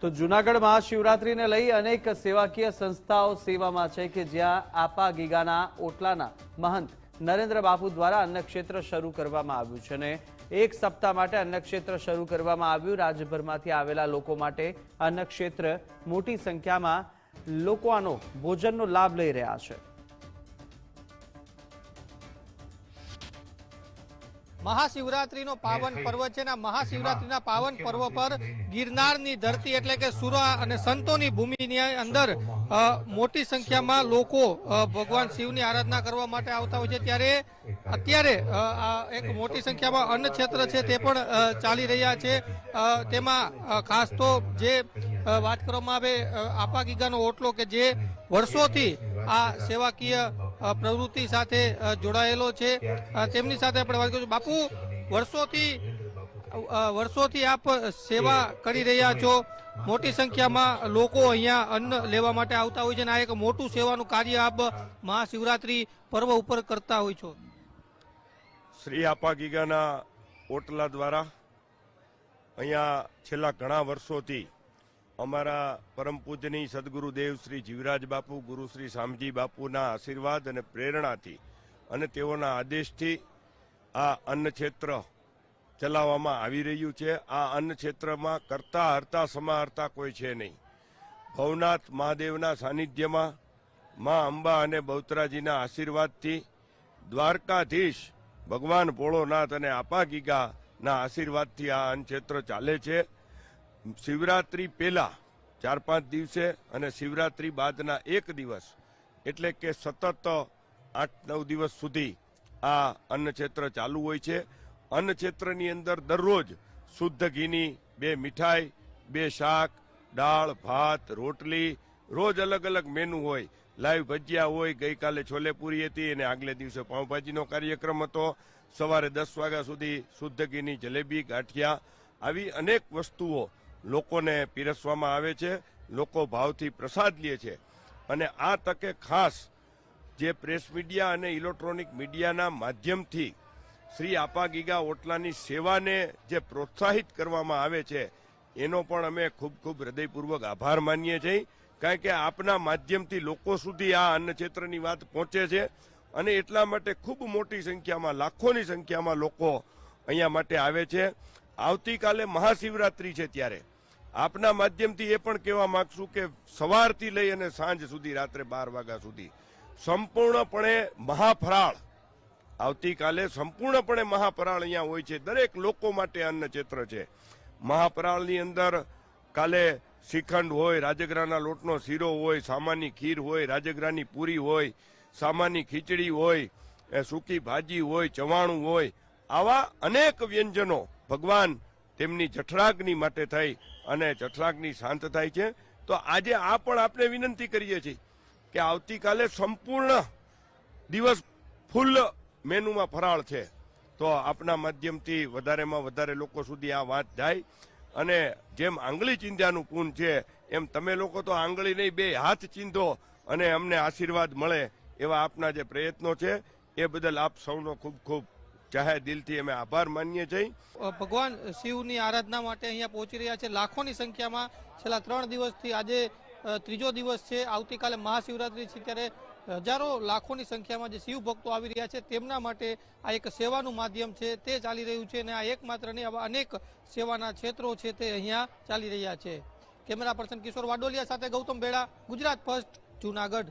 તો જૂનાગઢ મહાશિવરાત્રીને લઈ અનેક સેવાકીય સંસ્થાઓ સેવામાં છે કે જ્યાં આપા ગીગાના ઓટલાના મહંત નરેન્દ્ર બાપુ દ્વારા અન્નક્ષેત્ર શરૂ કરવામાં આવ્યું છે અને એક સપ્તાહ માટે અન્નક્ષેત્ર શરૂ કરવામાં આવ્યું. રાજ્યભરમાંથી આવેલા લોકો માટે અન્નક્ષેત્ર મોટી સંખ્યામાં લોકો આનો ભોજનનો લાભ લઈ રહ્યા છે. મહાશિવરાત્રીનો પાવન પર્વ છે અને મહાશિવરાત્રીના પાવન પર્વ પર ગિરનારની ધરતી એટલે કે સુરા અને સંતોની ભૂમિની અંદર મોટી સંખ્યામાં લોકો ભગવાન શિવની આરાધના કરવા માટે આવતા હોય છે. ત્યારે અત્યારે આ એક મોટી સંખ્યામાં અન્ન ક્ષેત્ર છે તે પણ ચાલી રહ્યા છે. તેમાં ખાસ તો જે વાત કરવામાં આવે આપા ગીગાનો ઓટલો કે જે વર્ષોથી આ સેવાકીય પ્રવૃત્તિ સાથે જોડાયેલો છે. તેમની સાથે આપણે વાત કરીશું. બાપુ, વર્ષોથી વર્ષોથી આપ સેવા કરી રહ્યા છો. મોટી સંખ્યામાં લોકો અહીંયા અન્ન લેવા માટે આવતા હોય છે અને આ એક મોટું સેવાનું કાર્ય આપ મહાશિવરાત્રી પર્વ ઉપર કરતા હોય છો. શ્રી આપા ગીગાના ઓટલા દ્વારા અહીંયા છેલ્લા ઘણા વર્ષોથી અમારા પરમ પૂજની સદગુરુ દેવ શ્રી જીવરાજ બાપુ, ગુરુ શ્રી શામજી બાપુના આશીર્વાદ અને પ્રેરણાથી અને તેઓના આદેશથી આ અન્ન ક્ષેત્ર ચલાવવામાં આવી રહ્યું છે. આ અન્ન ક્ષેત્રમાં કરતા હરતા સમાહરતા કોઈ છે નહીં. ભવનાથ મહાદેવના સાનિધ્યમાં મા અંબા અને બહુતરાજીના આશીર્વાદથી દ્વારકાધીશ ભગવાન ભોળોનાથ અને આપા ગીગાના આશીર્વાદથી આ અન્ન ક્ષેત્ર ચાલે છે. શિવરાત્રી પહેલા ચાર પાંચ દિવસે અને શિવરાત્રી બાદના એક દિવસ એટલે કે સતત આઠ નવ દિવસ સુધી આ અન્ન ક્ષેત્ર ચાલુ હોય છે. અન્નક્ષેત્રની અંદર દરરોજ શુદ્ધ ઘીની બે મીઠાઈ, બે શાક, દાળ, ભાત, રોટલી, રોજ અલગ અલગ મેનુ હોય. લાઈવ ભજીયા હોય, ગઈકાલે છોલે પૂરી હતી અને આગલે દિવસે પાઉંભાજીનો કાર્યક્રમ હતો. સવારે દસ વાગ્યા સુધી શુદ્ધ ઘીની જલેબી, ગાંઠિયા આવી અનેક વસ્તુઓ લોકોને પીરસવામાં આવે છે, લોકો ભાવથી પ્રસાદ લે છે. અને આ તકે ખાસ જે પ્રેસ મીડિયા અને ઇલેક્ટ્રોનિક મીડિયાના માધ્યમથી શ્રી આપા ગીગા ઓટલાની સેવાને જે પ્રોત્સાહિત કરવામાં આવે છે, એનો પણ અમે ખૂબ ખૂબ હૃદયપૂર્વક આભાર માનીએ છીએ. કારણ કે આપના માધ્યમથી લોકો સુધી આ અન્ન ક્ષેત્રની વાત પહોંચે છે અને એટલા માટે ખૂબ મોટી સંખ્યામાં, લાખોની સંખ્યામાં લોકો અહીંયા માટે આવે છે. આવતીકાલે મહાશિવરાત્રી છે ત્યારે. આપના માધ્યમથી એ પણ કહેવા માંગશું કે સવારથી લઈ અને સાંજ સુધી, રાત્રે બાર વાગ્યા સુધી સંપૂર્ણપણે મહાફરાળ આવતીકાલે સંપૂર્ણપણે મહાફરાળ અહીંયા હોય છે. દરેક લોકો માટે અન્ન ક્ષેત્ર છે. મહાફરાળની અંદર કાલે શ્રીખંડ હોય, રાજગરાના લોટનો શીરો હોય સામાની ખીર હોય, રાજગરાની પૂરી હોય સામાની ખીચડી હોય સૂકી ભાજી હોય, ચવાણું હોય, આવા અનેક વ્યંજનો ભગવાન તેમની જઠરાગ્નિ માટે થઈ અને જઠરાગ્નિ શાંત થાય છે. તો આજે આ પણ આપણે વિનંતી કરીએ છીએ કે આવતીકાલે સંપૂર્ણ દિવસ ફૂલ મેનુમાં ફરાળ છે. તો આપના માધ્યમથી વધારેમાં વધારે લોકો સુધી આ વાત જાય. અને જેમ આંગળી ચિંધ્યાનું પૂન છે, એમ તમે લોકો તો આંગળી નહીં, બે હાથ ચીંધો અને અમને આશીર્વાદ મળે એવા આપના જે પ્રયત્નો છે, એ બદલ આપ સૌનો ખૂબ ખૂબ જાહેર દિલથી અમે આભાર માનીએ છીએ. ભગવાન શિવની આરાધના માટે અહીંયા પહોંચી રહ્યા છે. લાખોની સંખ્યામાં છેલ્લા ત્રણ દિવસથી આજે ત્રીજો દિવસ છે. આવતીકાલે મહાશિવરાત્રી છે ત્યારે હજારો લાખોની સંખ્યામાં જે શિવ ભક્તો આવી રહ્યા છે, તેમના માટે આ એક સેવાનું માધ્યમ છે. તે ચાલી રહ્યું છે અને આ એકમાત્ર નહીં, આવા અનેક સેવાના ક્ષેત્રો છે તે અહીંયા ચાલી રહ્યા છે. કેમેરા પર્સન કિશોર વાડોલિયા સાથે ગૌતમ બેડા, ગુજરાત ફર્સ્ટ, જુનાગઢ.